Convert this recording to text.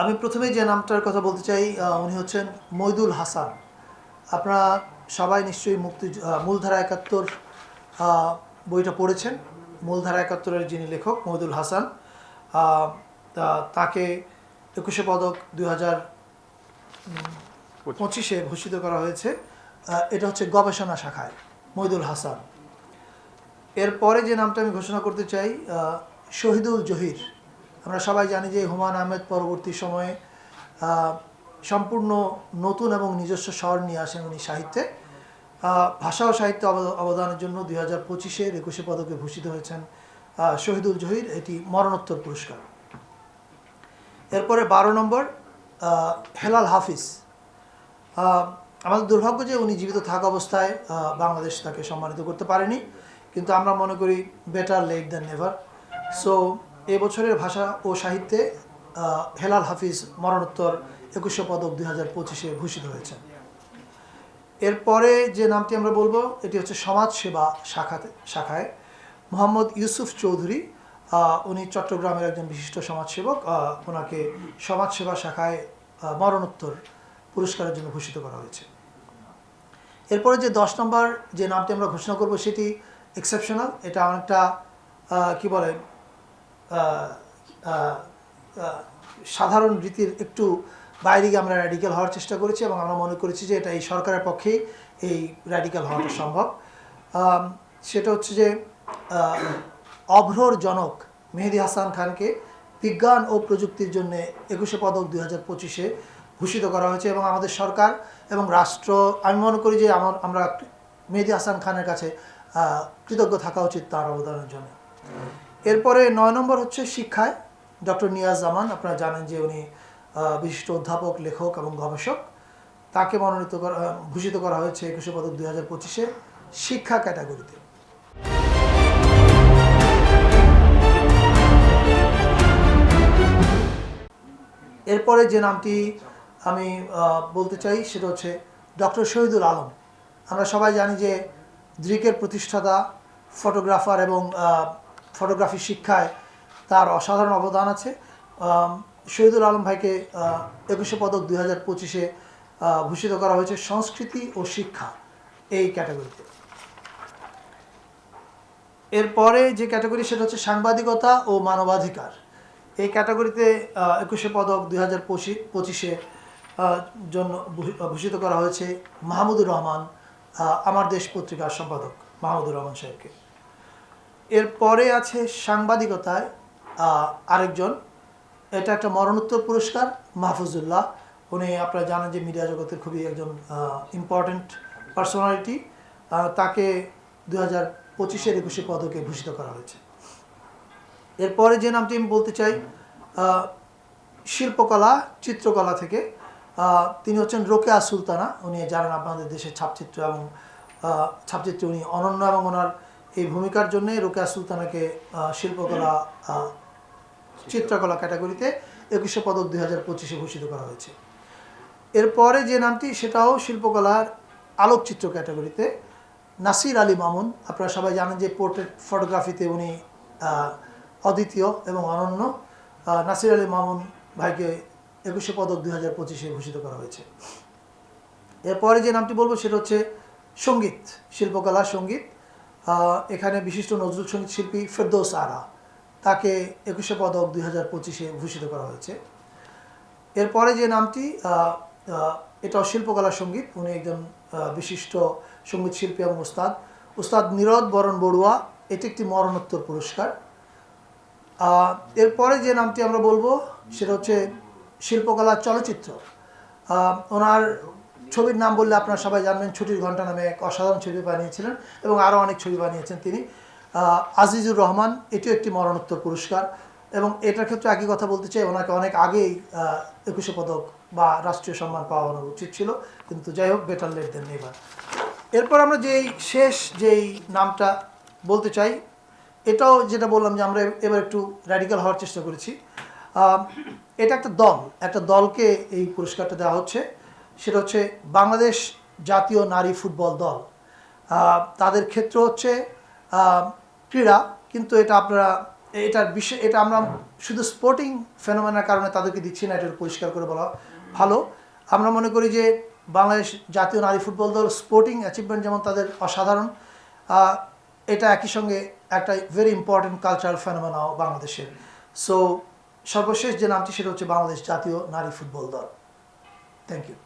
আমি প্রথমে যে নামটার কথা বলতে চাই উনি হচ্ছেন মইদুল হাসান। আপনারা সবাই নিশ্চয়ই মুক্তি মূলধারা একাত্তর বইটা পড়েছেন। মূলধারা একাত্তরের যিনি লেখক, মইদুল হাসান তাকে একুশে পদক দুই হাজার পঁচিশে ভূষিত করা হয়েছে। এটা হচ্ছে গবেষণা শাখায়, মইদুল হাসান। এরপরে যে নামটা আমি ঘোষণা করতে চাই শহীদুল জহির। আমরা সবাই জানি যে হুমায়ুন আহমেদ পরবর্তী সময়ে সম্পূর্ণ নতুন এবং নিজস্ব স্বর নিয়ে আসেন উনি সাহিত্যে। ভাষা ও সাহিত্য অবদানের জন্য দুই হাজার পঁচিশের একুশে পদকে ভূষিত হয়েছেন শহীদুল জহির। এটি মরণোত্তর পুরস্কার। এরপরে বারো নম্বর হেলাল হাফিজ। আমাদের দুর্ভাগ্য যে উনি জীবিত থাকা অবস্থায় বাংলাদেশ তাকে সম্মানিত করতে পারেনি। কিন্তু আমরা মনে করি better late than never so এবছরের ভাষা ও সাহিত্যে হেলাল হাফিজ মরণোত্তর একুশে পদক দুই হাজার পঁচিশে ভূষিত হয়েছেন। এরপরে যে নামটি আমরা বলব, এটি হচ্ছে সমাজ সেবা শাখাতে, শাখায়। মোহাম্মদ ইউসুফ চৌধুরী উনি চট্টগ্রামের একজন বিশিষ্ট সমাজসেবক ওনাকে সমাজসেবা শাখায় মরণোত্তর পুরস্কারের জন্য ঘোষিত করা হয়েছে। এরপরে যে দশ নম্বর যে নামটি আমরা ঘোষণা করব, সেটি এক্সেপশনাল এটা অনেকটা কি বলে সাধারণ রীতির একটু বাইরে গিয়ে আমরা র্যাডিক্যাল হওয়ার চেষ্টা করেছি এবং আমরা মনে করেছি যে এটা এই সরকারের পক্ষেই এই র্যাডিক্যাল হওয়াটা সম্ভব। সেটা হচ্ছে যে অভ্রর জনক মেহেদি হাসান খানকে বিজ্ঞান ও প্রযুক্তির জন্য একুশে পদক দুই হাজার পঁচিশে ভূষিত করা হয়েছে এবং আমাদের সরকার এবং রাষ্ট্র, আমি মনে করি যে আমার, আমরা মেহেদি হাসান খানের কাছে কৃতজ্ঞ থাকা উচিত তার অবদানের জন্য। এরপরে নয় নম্বর হচ্ছে শিক্ষায়। ডক্টর নিয়াজ জামান, আপনারা জানেন যে উনি বিশিষ্ট অধ্যাপক, লেখক এবং গবেষক। তাকে মনোনীত করা ভূষিত করা হয়েছে একুশে পদক দুই হাজার পঁচিশে শিক্ষা ক্যাটাগরিতে। এরপরে যে নামটি আমি বলতে চাই সেটা হচ্ছে ডক্টর শহীদুল আলম। আমরা সবাই জানি যে দ্রিকের প্রতিষ্ঠাতা, ফটোগ্রাফার এবং ফটোগ্রাফি শিক্ষায় তার অসাধারণ অবদান আছে। শহীদুল আলম ভাইকে একুশে পদক দুই হাজার পঁচিশে ভূষিত করা হয়েছে সংস্কৃতি ও শিক্ষা এই ক্যাটাগরিতে। এরপরে যে ক্যাটাগরি সেটা হচ্ছে সাংবাদিকতা ও মানবাধিকার। এই ক্যাটাগরিতে একুশে পদক দুই হাজার পঁচিশে জন্য ভূষিত করা হয়েছে মাহমুদুর রহমান আমার দেশ পত্রিকার সম্পাদক মাহমুদুর রহমান সাহেবকে। এরপরে আছে সাংবাদিকতায় আরেকজন। এটা একটা মরণোত্তর পুরস্কার, মাহফুজুল্লাহ। উনি আপনারা জানেন যে মিডিয়া জগতের খুবই একজন ইম্পর্ট্যান্ট পার্সোনালিটি তাকে দু হাজার পঁচিশের একুশে পদকে ভূষিত করা হয়েছে। এরপরে যে নামটি আমি বলতে চাই শিল্পকলা, চিত্রকলা থেকে তিনি হচ্ছেন রোকেয়া সুলতানা। উনি জানেন আপনাদের দেশের ছাপচিত্র এবং ছাপচিত্রে উনি অনন্য এবং ওনার ভূমিকার জন্যে রোকেয়া সুলতানাকে শিল্পকলা চিত্রকলা ক্যাটাগরিতে একুশে পদক দুই হাজার পঁচিশে ভূষিত করা হয়েছে। এরপরে যে নামটি, সেটাও শিল্পকলার আলোকচিত্র ক্যাটাগরিতে। নাসির আলী মামুন, আপনারা সবাই জানেন যে পোর্ট্রেট ফটোগ্রাফিতে উনি অদ্বিতীয় এবং অনন্য। নাসির আলী মামুন ভাইকে একুশে পদক দুই হাজার পঁচিশে ভূষিত করা হয়েছে। এরপরে যে নামটি বলব, সেটা হচ্ছে সংগীত শিল্পকলা সংগীত। এখানে বিশিষ্ট নজরুল সংগীত শিল্পী ফেরদৌস আরা। তাকে একুশে পদক দুই হাজার পঁচিশে ভূষিত করা হয়েছে। এরপরে যে নামটি এটাও শিল্পকলা সংগীত। উনি একজন বিশিষ্ট সংগীত শিল্পী এবং উস্তাদ উস্তাদ নীরদ বরণ বড়ুয়া, এটি একটি মরণোত্তর পুরস্কার। এরপরে যে নামটি আমরা বলব, সেটা হচ্ছে শিল্পকলা চলচ্চিত্র। ওনার ছবির নাম বললে আপনারা সবাই জানবেন, ছুটির ঘণ্টা নামে এক অসাধারণ ছবি বানিয়েছিলেন এবং আরও অনেক ছবি বানিয়েছেন তিনি। আজিজুর রহমান, এটিও একটি মরণোত্তর পুরস্কার এবং এটার ক্ষেত্রে একই কথা বলতে চাই, ওনাকে অনেক আগেই একুশে পদক বা রাষ্ট্রীয় সম্মান পাওয়া ওনার উচিত ছিল, কিন্তু যাই হোক বেটার লেট দেন নেভার এরপর আমরা যেই শেষ যেই নামটা বলতে চাই, এটাও যেটা বললাম যে আমরা এবার একটু র্যাডিক্যাল হওয়ার চেষ্টা করেছি। এটা একটা দল, একটা দলকে এই পুরস্কারটা দেওয়া হচ্ছে। সেটা হচ্ছে বাংলাদেশ জাতীয় নারী ফুটবল দল। তাদের ক্ষেত্র হচ্ছে ক্রীড়া, কিন্তু এটা আপনারা, এটার বিষয়, এটা আমরা শুধু স্পোর্টিং ফেনোমেনার কারণে তাদেরকে দিচ্ছি না, এটা পরিষ্কার করে বলা ভালো। আমরা মনে করি যে বাংলাদেশ জাতীয় নারী ফুটবল দল স্পোর্টিং অ্যাচিভমেন্ট যেমন তাদের অসাধারণ এটা একই সঙ্গে একটা ভেরি ইম্পর্টেন্ট কালচারাল ফেনোমেনাও বাংলাদেশের। সো সর্বশেষ যে নামটি সেটা হচ্ছে বাংলাদেশ জাতীয় নারী ফুটবল দল। Thank you